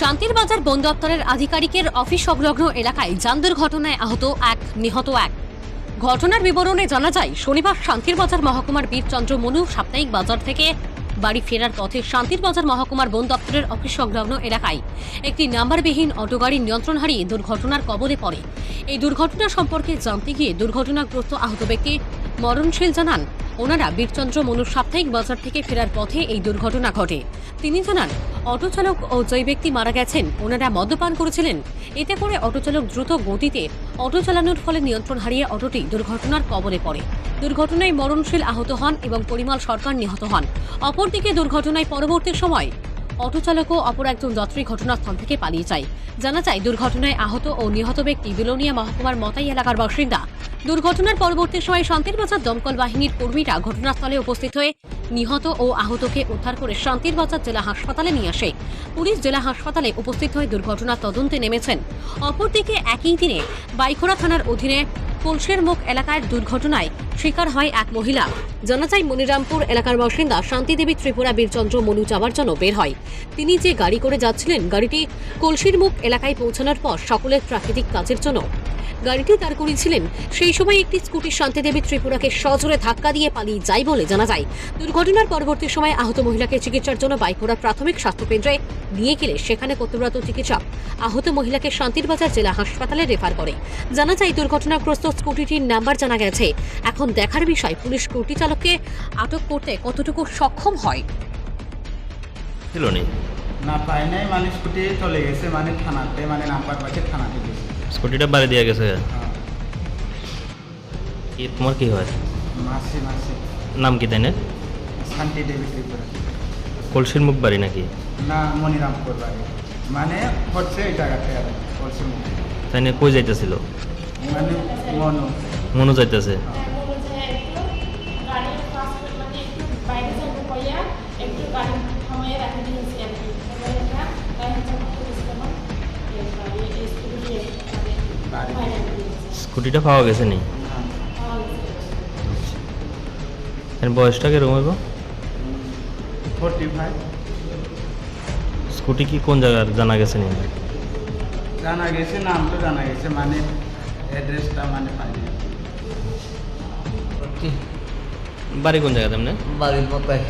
শান্তির বাজার বন দপ্তরের আধিকারিকের অফিস সংলগ্ন এলাকায় যান দুর্ঘটনায় আহত এক, নিহত এক। ঘটনার বিবরণে জানা যায়, শনিবার শান্তির বাজার মহকুমার বীরচন্দ্র মনু সাপ্তাহিক বাজার থেকে বাড়ি ফেরার পথে শান্তির বাজার মহকুমার বন দপ্তরের অফিস সংলগ্ন এলাকায় একটি নাম্বারবিহীন অটো গাড়ির নিয়ন্ত্রণ হারিয়ে দুর্ঘটনার কবলে পড়ে। এই দুর্ঘটনা সম্পর্কে জানতে গিয়ে দুর্ঘটনাগ্রস্ত আহত ব্যক্তি মরণশীল জানান ওনারা বীরচন্দ্র মনুর সাপ্তাহিক বাজার থেকে ফেরার পথে এই দুর্ঘটনা ঘটে। তিনি জানান অটো চালক ও যে ব্যক্তি মারা গেছেন। ওনারা মদ্যপান করেছিলেন। এতে করে অটো চালক দ্রুত গতিতে অটো চালানোর ফলে নিয়ন্ত্রণ হারিয়ে অটোটি দুর্ঘটনার কবলে পড়ে। দুর্ঘটনায় মরণশীল আহত হন এবং পরিমাল সরকার নিহত হন। অপরদিকে দুর্ঘটনায় পরবর্তী সময় অটো চালক ও অপর একজন যাত্রী ঘটনাস্থল থেকে পালিয়ে যায়। জানা যায়, দুর্ঘটনায় আহত ও নিহত ব্যক্তি বিলোনিয়া মহকুমার মতাই এলাকার বাসিন্দা। দুর্ঘটনার পরবর্তী সময় শান্তির বাজার দমকল বাহিনীর কর্মীরা ঘটনাস্থলে উপস্থিত হয়ে নিহত ও আহতকে উদ্ধার করে শান্তির বাজার জেলা হাসপাতালে নিয়ে আসে। পুলিশ জেলা হাসপাতালে উপস্থিত হয়ে দুর্ঘটনার তদন্তে নেমেছেন। অপরদিকে একই দিনে বাইখোড়া থানার অধীনে কলসের মুখ এলাকায় দুর্ঘটনায় শিকার হয় এক মহিলা। জানা যায়, মনিরামপুর এলাকার বাসিন্দা শান্তিদেবী ত্রিপুরা বীরচন্দ্র মনু যাওয়ার জন্য বের হয়। তিনি যে গাড়ি করে যাচ্ছিলেন, গাড়িটি কলসির মুখ এলাকায় পৌঁছানোর পর সকলের প্রাকৃতিক কাজের জন্য গাড়িটি দাঁড় করিয়েছিলেন। সেই সময় একটি স্কুটি শান্তিদেবী ত্রিপুরাকে সজোরে ধাক্কা দিয়ে পালিয়ে যায় বলে জানা যায়। দুর্ঘটনার পরবর্তী সময় আহত মহিলাকে চিকিৎসার জন্য বাইকোড়া প্রাথমিক স্বাস্থ্যকেন্দ্রে নিয়ে গেলে সেখানে কর্তব্যরত চিকিৎসক আহত মহিলাকে শান্তির বাজার জেলা হাসপাতালে রেফার করে। জানা যায় দুর্ঘটনাগ্রস্ত স্কুটিটির নাম্বার জানা গেছে। এখন দেখার বিষয় পুলিশ স্কুটি চালককে আটক করতে কতটুকু সক্ষম হয়? ছিল না পাই নাই মানে স্কুটি চলে গেছে মানে থানাতে মানে নাম্বার পাইছে থানাতে গেছে। স্কুটিটা বাড়ি দিয়ে গেছে। হ্যাঁ, কি তোমার কি হয়? মাসি মাসি। নাম কি তাই না শান্তি দেবী ত্রিপুরা। কলসির মুখ বাড়ি নাকি? না মনিরামপুর বাড়ি। মানে হচ্ছে এই জায়গাতে আর তাই না কই যাইতেছিল? মানে মনু। মনু যাইতেছে। স্কুটিটা পাওয়া গেছে নি। বয়সটা কীরকম হইব? ফোর্টি ফাইভ স্কুটি কি কোন জায়গার জানা গেছে নি? জানা গেছে নাম তো জানা গেছে মানে অ্যাড্রেসটা মানে পাইনি। বাড়ি কোন জায়গাতে আপনি? বাড়ির মতায়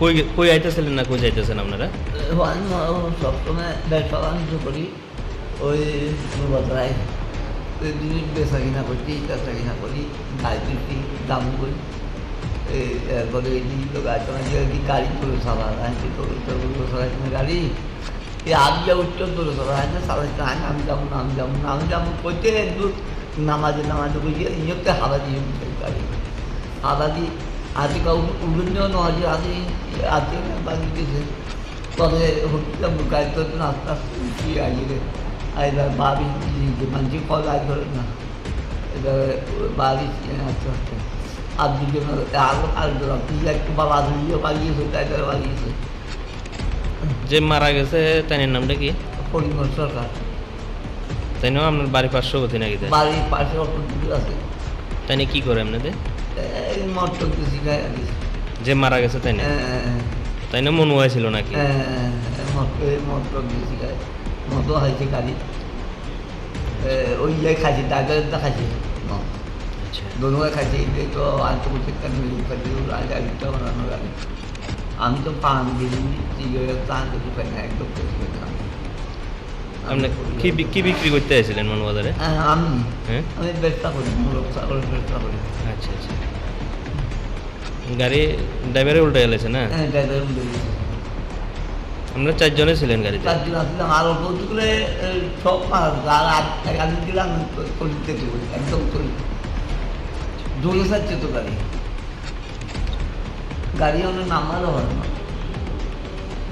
কই কই আইতেছিলেন না কই যাইতেছেন আপনারা? সবসময় ব্যবসা বাণিজ্য করি ওই ওই জিনিস বেচা কিনা করছি বেচা কিনা করি গাড়ি কিনছি দাম করি। এরপরে এই জিনিসগুলো গাড়ি চালাই কি গাড়ি করে চালা আনছি তোর তোর চালাইছি না গাড়ি। এই আজ যা উত্তর তোর চালা হয় না চালাইছি না আমি যাব না, আমি যাব না, আমি যাব করতে একটু নামাজে নামাজে বুঝিয়ে দিয়ে গাড়ি। আদাদি আজকে বিভিন্ন নয় আদি আজকে বাড়ি গেছে তবে হচ্ছে, গাড়িতে আস্তে আস্তে উঠিয়ে আইয়ে এবার বাড়ি মানুষ কল ধরে না। এবার বাড়ি আস্তে আর দুজন আরও একটু বাবা তাই তারা বাগিয়েছে যে মারা গেছে তাই নামটা কি? পরিমল সরকার। তাই না আপনার বাড়ি পার্শ্ববর্তী নাকি বাড়ির পাশে দুটো আছে। তাই না কি করে আপনাদের? বেশি গায়ে যে মারা গেছে তাই না তাই না মনু ছিল নাকি? মটর বেশি গায়ে। মতো হয়েছে গাড়ি ওই ইয়ে খাইছে ডাক্তারটা খাইছে আচ্ছা। দোনোয়া খাইছে এই তো আন্তর্জাতিক খাইছে গাড়ি আমি তো পান দিইনি সিগারেট পান কিছু খাই না একদম কিছু খাই আপনি কি কি বিক্রি করতে আসছিলেন মনু বাজারে হ্যাঁ, আমি। হ্যাঁ? আমি ব্যবসা করি মূলক ছাগলের ব্যবসা করি। আচ্ছা আচ্ছা। গাড়ি ড্রাইভারে উল্টে গেলেছে না? হ্যাঁ ড্রাইভার উঠে গেছে। আমরা চারজনে ছিলেন গাড়িতে। চারজন আসলাম আর অল্প করে সব আর আমি দিলাম কলিতে একদম করি দৌড়ে যাচ্ছে তো গাড়ি। গাড়ি অনেক নামারও হয় না।